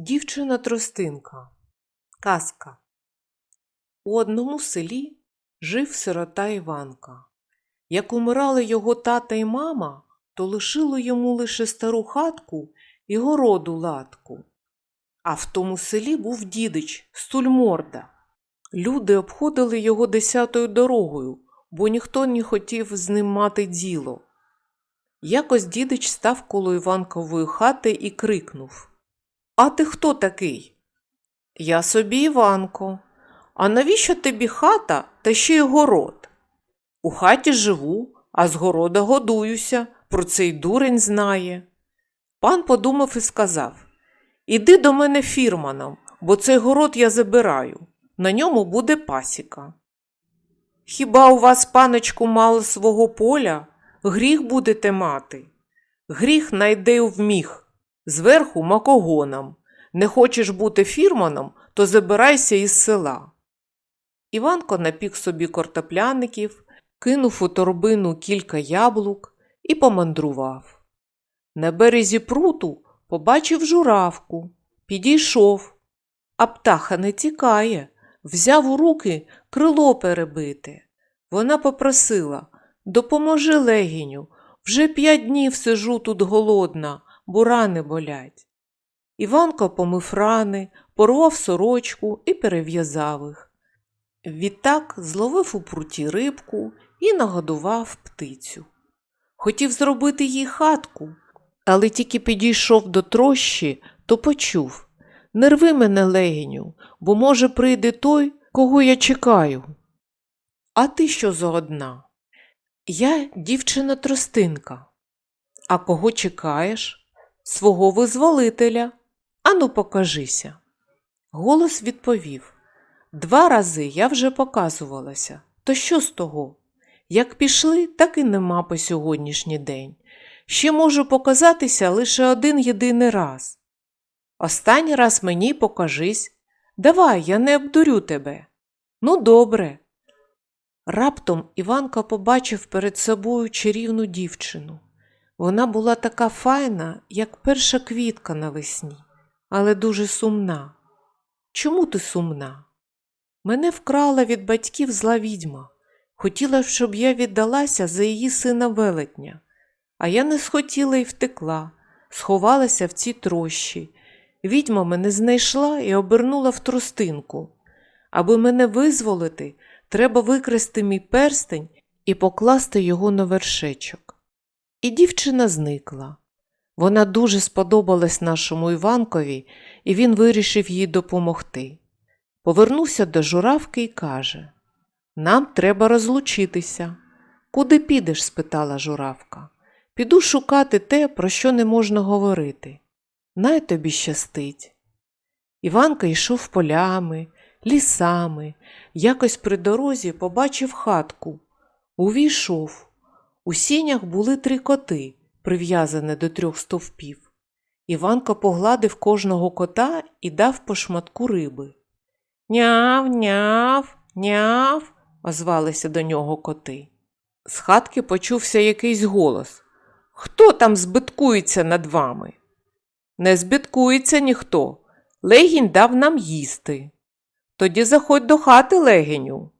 Дівчина тростинка. Казка. У одному селі жив сирота Іванка. Як умирали його тата і мама, то лишило йому лише стару хатку і городу латку. А в тому селі був дідич Стульморда. Люди обходили його десятою дорогою, бо ніхто не хотів з ним мати діло. Якось дідич став коло Іванкової хати і крикнув А ти хто такий? Я собі Іванко. А навіщо тобі хата та ще й город? У хаті живу, а з города годуюся, про це й дурень знає. Пан подумав і сказав Іди до мене фірманом, бо цей город я забираю. На ньому буде пасіка. Хіба у вас, паночку, мало свого поля? Гріх будете мати. Гріх найде вміг, зверху макогоном. Не хочеш бути фірманом, то забирайся із села. Іванко напік собі картопляників, кинув у торбину кілька яблук і помандрував. На березі пруту побачив журавку, підійшов, а птаха не тікає, взяв у руки крило перебити. Вона попросила Допоможи легіню, вже п'ять днів сижу тут голодна, бо рани болять. Іванко помив рани, порвав сорочку і перев'язав їх. Відтак зловив у пруті рибку і нагодував птицю. Хотів зробити їй хатку, але тільки підійшов до трощі, то почув Не рви мене, легіню, бо, може, прийде той, кого я чекаю. А ти що за одна? Я дівчина тростинка. А кого чекаєш? Свого визволителя. Ану, покажися. Голос відповів Два рази я вже показувалася. То що з того? Як пішли, так і нема по сьогоднішній день. Ще можу показатися лише один єдиний раз. Останній раз мені покажись. Давай, я не обдурю тебе. Ну, добре. Раптом Іванка побачив перед собою чарівну дівчину. Вона була така файна, як перша квітка навесні, але дуже сумна. Чому ти сумна? Мене вкрала від батьків зла відьма. Хотіла, щоб я віддалася за її сина велетня, а я не схотіла і втекла, сховалася в цій трощі. Відьма мене знайшла і обернула в тростинку. Аби мене визволити, треба викрести мій перстень і покласти його на вершечок. І дівчина зникла. Вона дуже сподобалась нашому Іванкові, і він вирішив їй допомогти. Повернувся до журавки і каже Нам треба розлучитися. Куди підеш? спитала журавка. Піду шукати те, про що не можна говорити. Най тобі щастить. Іванка йшов полями, лісами, якось при дорозі побачив хатку. Увійшов. У сінях були три коти, прив'язані до трьох стовпів. Іванко погладив кожного кота і дав по шматку риби. Няв, няв, няв, озвалися до нього коти. З хатки почувся якийсь голос. Хто там збиткується над вами? Не збиткується ніхто. Легінь дав нам їсти. Тоді заходь до хати легеню.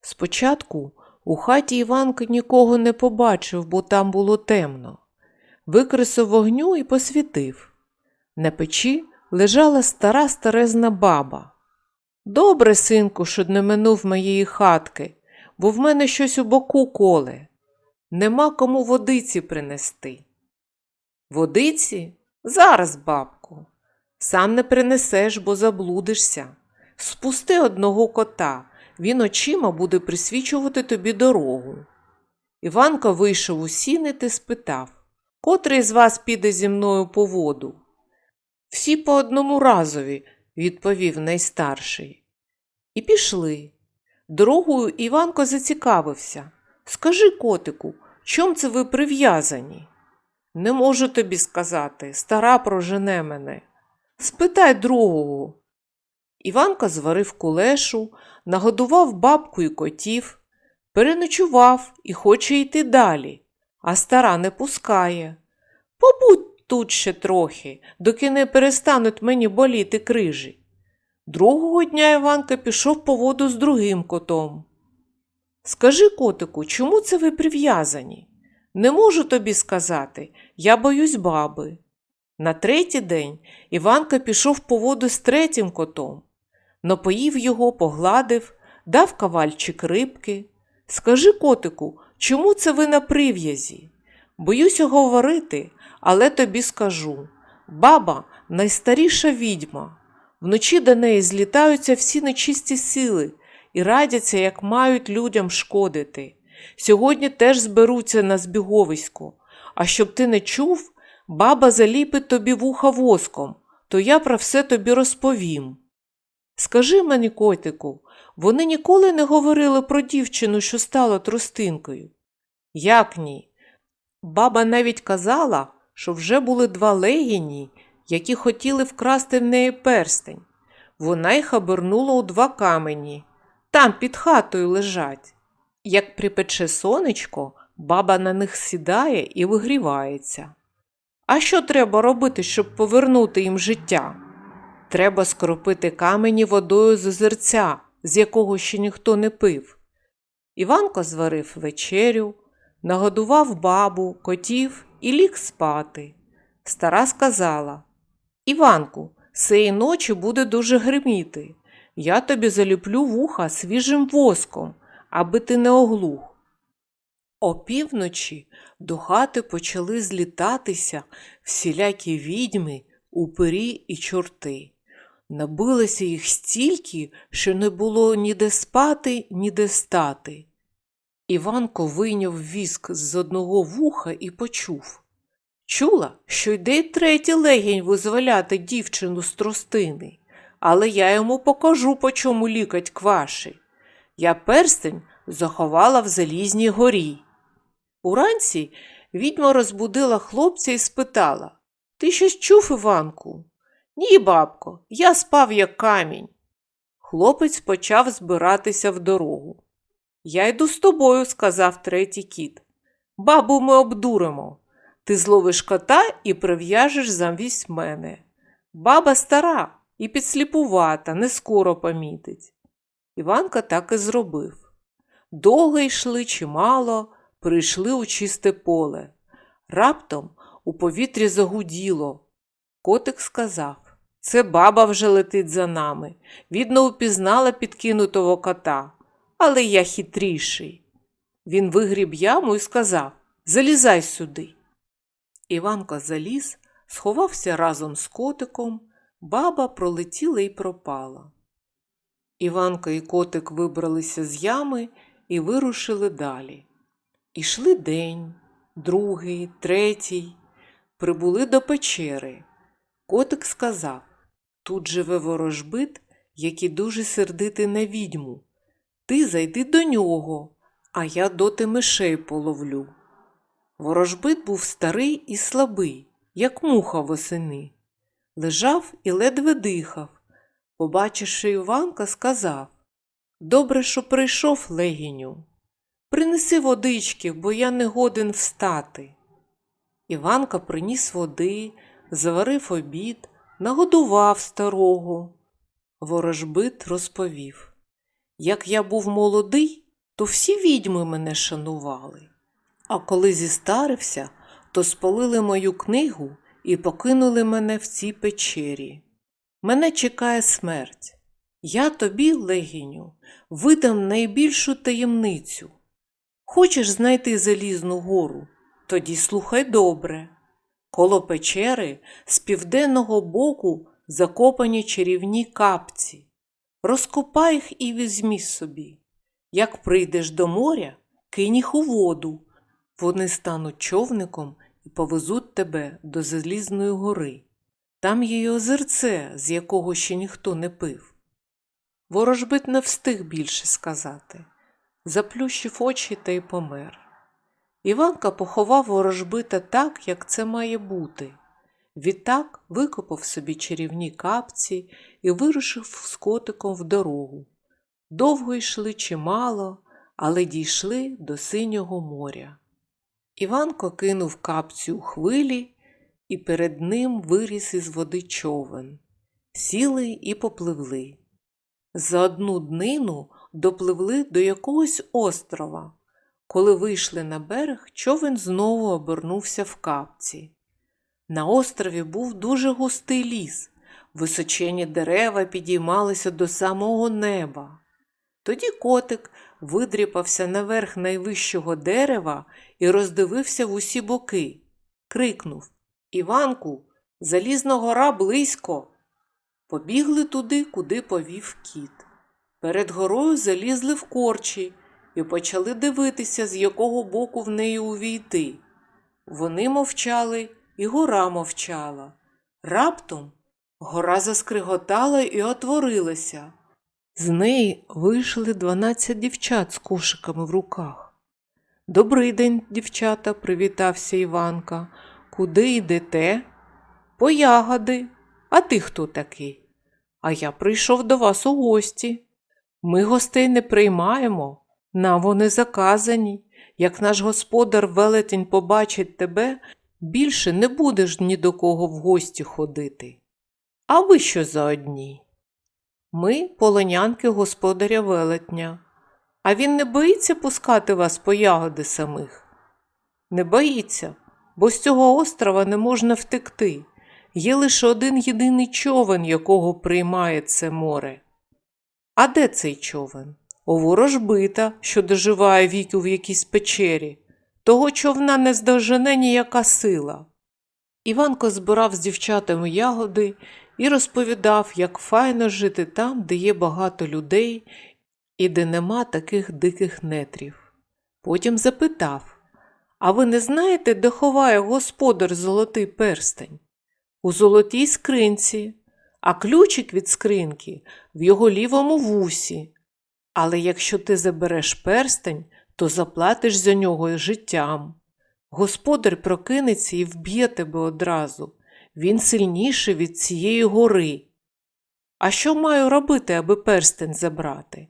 Спочатку у хаті Іванко нікого не побачив, бо там було темно. Викресив вогню і посвітив. На печі лежала стара старезна баба. Добре, синку, що не минув моєї хатки, бо в мене щось у боку коле. Нема кому водиці принести. Водиці? Зараз, бабку. Сам не принесеш, бо заблудишся. Спусти одного кота, він очима буде присвічувати тобі дорогу. Іванко вийшов у сіни та спитав Котрий з вас піде зі мною по воду? Всі по одному разові, відповів найстарший. І пішли. Дорогою Іванко зацікавився. Скажи, котику, чом це ви прив'язані? Не можу тобі сказати, стара прожене мене. Спитай другого. Іванка зварив кулешу, нагодував бабку і котів, переночував і хоче йти далі, а стара не пускає. Побудь тут ще трохи, доки не перестануть мені боліти крижі. Другого дня Іванка пішов по воду з другим котом. Скажи, котику, чому це ви прив'язані? Не можу тобі сказати, я боюсь баби. На третій день Іванка пішов по воду з третім котом. Напоїв його, погладив, дав кавальчик рибки. Скажи, котику, чому це ви на прив'язі? Боюся говорити, але тобі скажу. Баба найстаріша відьма. Вночі до неї злітаються всі нечисті сили і радяться, як мають людям шкодити. Сьогодні теж зберуться на збіговисько. А щоб ти не чув, баба заліпить тобі вуха воском, то я про все тобі розповім. Скажи мені, котику, вони ніколи не говорили про дівчину, що стала тростинкою? Як ні? Баба навіть казала, що вже були два легіні, які хотіли вкрасти в неї перстень. Вона їх обернула у два камені. Там під хатою лежать. Як припече сонечко, баба на них сідає і вигрівається. А що треба робити, щоб повернути їм життя? Треба скропити камені водою з озерця, з якого ще ніхто не пив. Іванко зварив вечерю, нагодував бабу, котів і ліг спати. Стара сказала Іванку, сеї ночі буде дуже гриміти. Я тобі залюплю вуха свіжим воском, аби ти не оглух. Опівночі до хати почали злітатися всілякі відьми, упирі і чорти. Набилося їх стільки, що не було ніде спати, ніде стати. Іванко вийняв віск з одного вуха і почув. Чула, що йде й третій легінь визволяти дівчину з тростини, але я йому покажу, по чому лікать кваші. Я перстень заховала в залізній горі. Уранці відьма розбудила хлопця і спитала Ти щось чув, Іванку? Ні, бабко, я спав як камінь. Хлопець почав збиратися в дорогу. Я йду з тобою, сказав третій кіт. Бабу, ми обдуримо. Ти зловиш кота і прив'яжеш замість мене. Баба стара і підсліпувата, не скоро помітить. Іванка так і зробив. Довго йшли чимало, прийшли у чисте поле. Раптом у повітрі загуділо. Котик сказав Це баба вже летить за нами. Відно упізнала підкинутого кота, але я хитріший. Він вигріб яму і сказав Залізай сюди. Іванко заліз, сховався разом з котиком, баба пролетіла і пропала. Іванка і котик вибралися з ями і вирушили далі. Ішли день, другий, третій. Прибули до печери. Котик сказав Тут живе ворожбит, який дуже сердитий на відьму. Ти зайди до нього, а я доти мишей половлю. Ворожбит був старий і слабий, як муха восени. Лежав і ледве дихав. Побачивши Іванка, сказав Добре, що прийшов легіню. Принеси водички, бо я не годен встати. Іванка приніс води, заварив обід, нагодував старого. Ворожбит розповів Як я був молодий, то всі відьми мене шанували. А коли зістарився, то спалили мою книгу і покинули мене в цій печері. Мене чекає смерть. Я тобі, легіню, видам найбільшу таємницю. Хочеш знайти залізну гору? Тоді слухай добре. Коло печери з південного боку закопані чарівні капці. Розкопай їх і візьмі собі. Як прийдеш до моря, кинь їх у воду. Вони стануть човником і повезуть тебе до Залізної гори. Там є й озерце, з якого ще ніхто не пив. Ворожбит не встиг більше сказати, заплющив очі та й помер. Іванка поховав ворожбита так, як це має бути. Відтак викопав собі чарівні капці і вирушив з котиком в дорогу. Довго йшли чимало, але дійшли до синього моря. Іванко кинув капцю у хвилі і перед ним виріс із води човен. Сіли і попливли. За одну днину допливли до якогось острова. Коли вийшли на берег, човен знову обернувся в капці. На острові був дуже густий ліс, височені дерева підіймалися до самого неба. Тоді котик видріпався наверх найвищого дерева і роздивився в усі боки. Крикнув Іванку, залізна гора близько. Побігли туди, куди повів кіт. Перед горою залізли в корчі і почали дивитися, з якого боку в неї увійти. Вони мовчали, і гора мовчала. Раптом гора заскриготала і отворилася. З неї вийшли дванадцять дівчат з кошиками в руках. Добрий день, дівчата, привітався Іванка. Куди йдете? По ягоди. А ти хто такий? А я прийшов до вас у гості. Ми гостей не приймаємо, нам вони заказані. Як наш господар велетень побачить тебе, більше не будеш ні до кого в гості ходити. А ви що за одні? Ми полонянки господаря велетня. А він не боїться пускати вас по ягоди самих? Не боїться, бо з цього острова не можна втекти. Є лише один єдиний човен, якого приймає це море. А де цей човен? Ворожбита, що доживає віку в якійсь печері. Того човна не здожене ніяка сила. Іванко збирав з дівчатами ягоди і розповідав, як файно жити там, де є багато людей і де нема таких диких нетрів. Потім запитав А ви не знаєте, де ховає господар золотий перстень? У золотій скринці, а ключик від скринки в його лівому вусі. Але якщо ти забереш перстень, то заплатиш за нього життям. Господар прокинеться і вб'є тебе одразу. Він сильніший від цієї гори. А що маю робити, аби перстень забрати?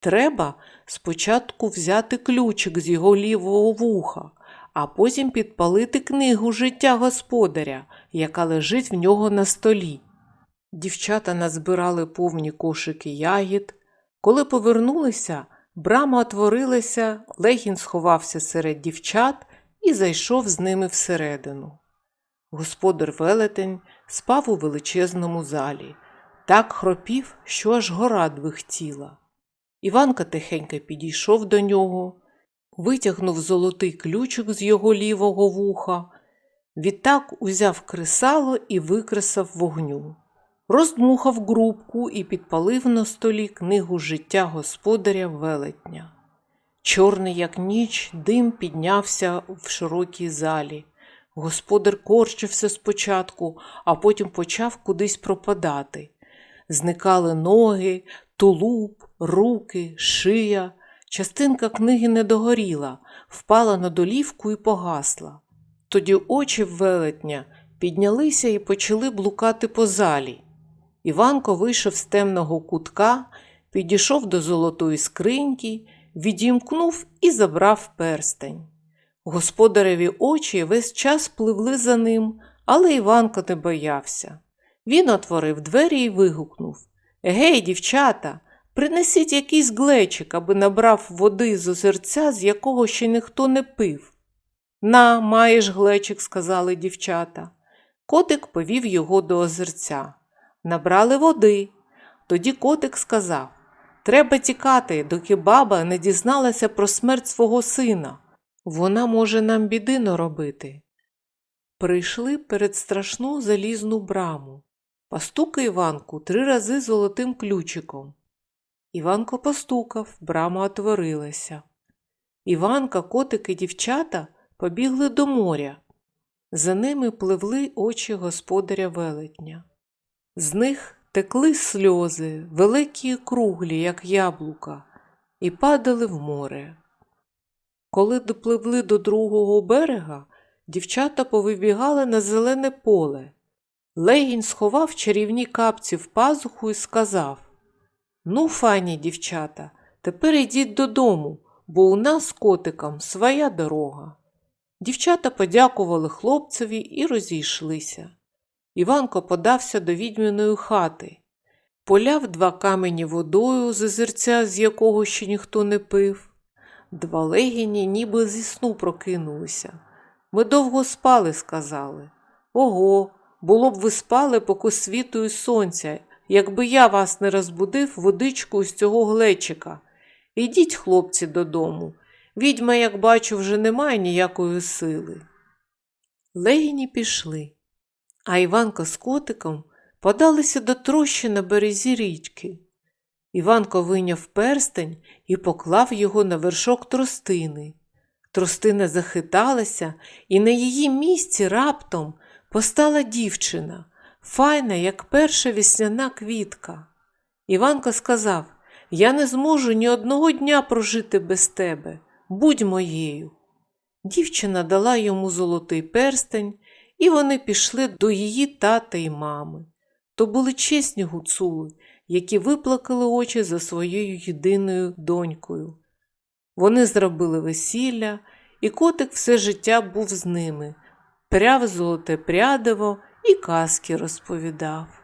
Треба спочатку взяти ключик з його лівого вуха, а потім підпалити книгу життя господаря, яка лежить в нього на столі. Дівчата назбирали повні кошики ягід. Коли повернулися, брама отворилася, Легін сховався серед дівчат і зайшов з ними всередину. Господар велетень спав у величезному залі, так хропів, що аж гора двихтіла. Іванка тихенько підійшов до нього, витягнув золотий ключик з його лівого вуха, відтак узяв кресало і викресав вогню, роздмухав грубку і підпалив на столі книгу життя господаря велетня. Чорний, як ніч, дим піднявся в широкій залі. Господар корчився спочатку, а потім почав кудись пропадати. Зникали ноги, тулуб, руки, шия. Частинка книги не догоріла, впала на долівку і погасла. Тоді очі велетня піднялися і почали блукати по залі. Іванко вийшов з темного кутка, підійшов до золотої скриньки, відімкнув і забрав перстень. Господареві очі весь час пливли за ним, але Іванко не боявся. Він отворив двері і вигукнув Гей, дівчата, принесіть якийсь глечик, аби набрав води з озерця, з якого ще ніхто не пив. На, маєш глечик, сказали дівчата. Котик повів його до озерця. Набрали води. Тоді котик сказав Треба тікати, доки баба не дізналася про смерть свого сина. Вона може нам біди наробити. Прийшли перед страшну залізну браму. Постукай Іванку три рази золотим ключиком. Іванко постукав, брама отворилася. Іванка, котик і дівчата побігли до моря. За ними пливли очі господаря велетня. З них текли сльози, великі і круглі, як яблука, і падали в море. Коли допливли до другого берега, дівчата повибігали на зелене поле. Легінь сховав чарівні капці в пазуху і сказав Ну, фані, дівчата, тепер йдіть додому, бо у нас з котиком своя дорога. Дівчата подякували хлопцеві і розійшлися. Іванко подався до відьминої хати, поляв два камені водою з з якого ще ніхто не пив. Два легіні ніби зі сну прокинулися. Ми довго спали, сказали. Ого, було б ви спали, поки світу і сонця, якби я вас не розбудив водичкою з цього глечика. Ідіть, хлопці, додому. Відьма, як бачу, вже не має ніякої сили. Легіні пішли, а Іванко з котиком подалися до трощі на березі річки. Іванко вийняв перстень і поклав його на вершок тростини. Тростина захиталася, і на її місці раптом постала дівчина, файна, як перша вісняна квітка. Іванко сказав Я не зможу ні одного дня прожити без тебе. Будь моєю. Дівчина дала йому золотий перстень, і вони пішли до її тата й мами. То були чесні гуцули, які виплакали очі за своєю єдиною донькою. Вони зробили весілля, і котик все життя був з ними, пряв золоте прядиво і казки розповідав.